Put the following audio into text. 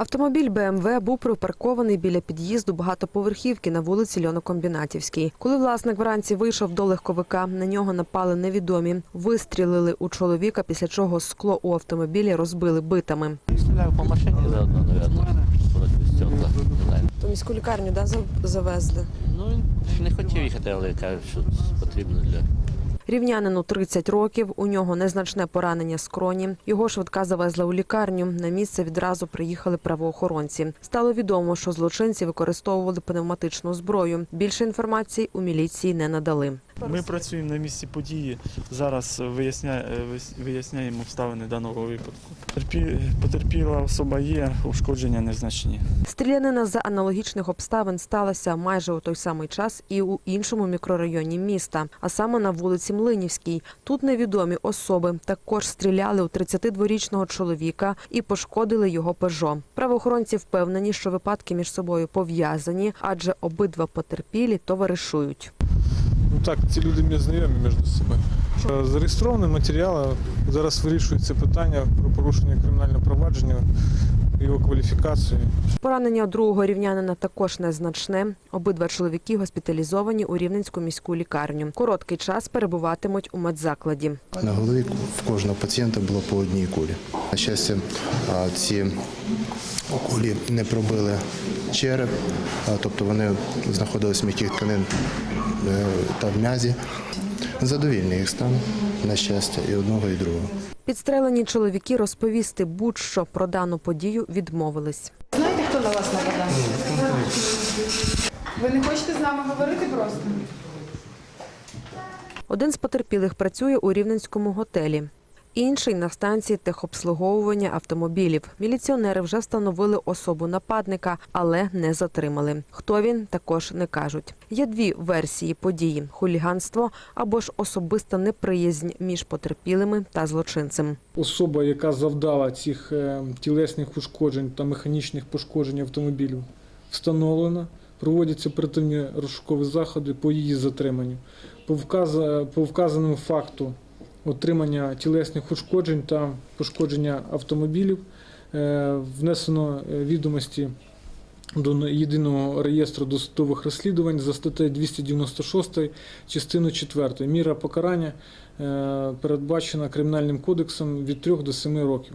Автомобіль БМВ був припаркований біля під'їзду багатоповерхівки на вулиці Льонокомбінатівській. Коли власник вранці вийшов до легковика, на нього напали невідомі. Вистрілили у чоловіка, після чого скло у автомобілі розбили битами. Стреляю по машине заодно, против стекла. То міську лікарню да, завезли. Ну, він не хотів їхати, але кажуть, що потрібно для Рівнянину 30 років. У нього незначне поранення скроні. Його швидка завезла у лікарню. На місце відразу приїхали правоохоронці. Стало відомо, що злочинці використовували пневматичну зброю. Більше інформації у міліції не надали. Ми працюємо на місці події. Зараз е, виясняємо обставини даного випадку. Терпі- Потерпіла особа є, ушкодження незначні. Стрілянина за аналогічних обставин сталася майже у той самий час і у іншому мікрорайоні міста, а саме на вулиці Млинівській. Тут невідомі особи також стріляли у 32-річного чоловіка і пошкодили його пежо. Правоохоронці впевнені, що випадки між собою пов'язані, адже обидва потерпілі товаришують. Ну так, ці люди мені знайомі між собою. Зареєстровані матеріали матеріал. Зараз вирішується питання про порушення кримінального провадження, його кваліфікацію. Поранення другого рівнянина також незначне. Обидва чоловіки госпіталізовані у Рівненську міську лікарню. Короткий час перебуватимуть у медзакладі. На голові в кожного пацієнта було по одній кулі. На щастя, ці кулі не пробили череп, тобто вони знаходились в м'яких тканин е, та в м'язі. Задовільний їх стан, на щастя, і одного, і другого. Підстрелені чоловіки розповісти будь-що про дану подію відмовились. Знаєте, хто на вас нападав? Ви не хочете з нами говорити просто? Один з потерпілих працює у рівненському готелі. Інший на станції техобслуговування автомобілів. Міліціонери вже встановили особу нападника, але не затримали. Хто він, також не кажуть. Є дві версії події: хуліганство або ж особиста неприязнь між потерпілими та злочинцем. Особа, яка завдала цих е, тілесних ушкоджень та механічних пошкоджень автомобілів, встановлена. Проводяться оперативні розшукові заходи по її затриманню. По вказаному факту отримання тілесних ушкоджень та пошкодження автомобілів е, внесено е, відомості до єдиного реєстру досудових розслідувань за статтею 296 частину 4. Міра покарання е, передбачена Кримінальним кодексом від 3 до 7 років.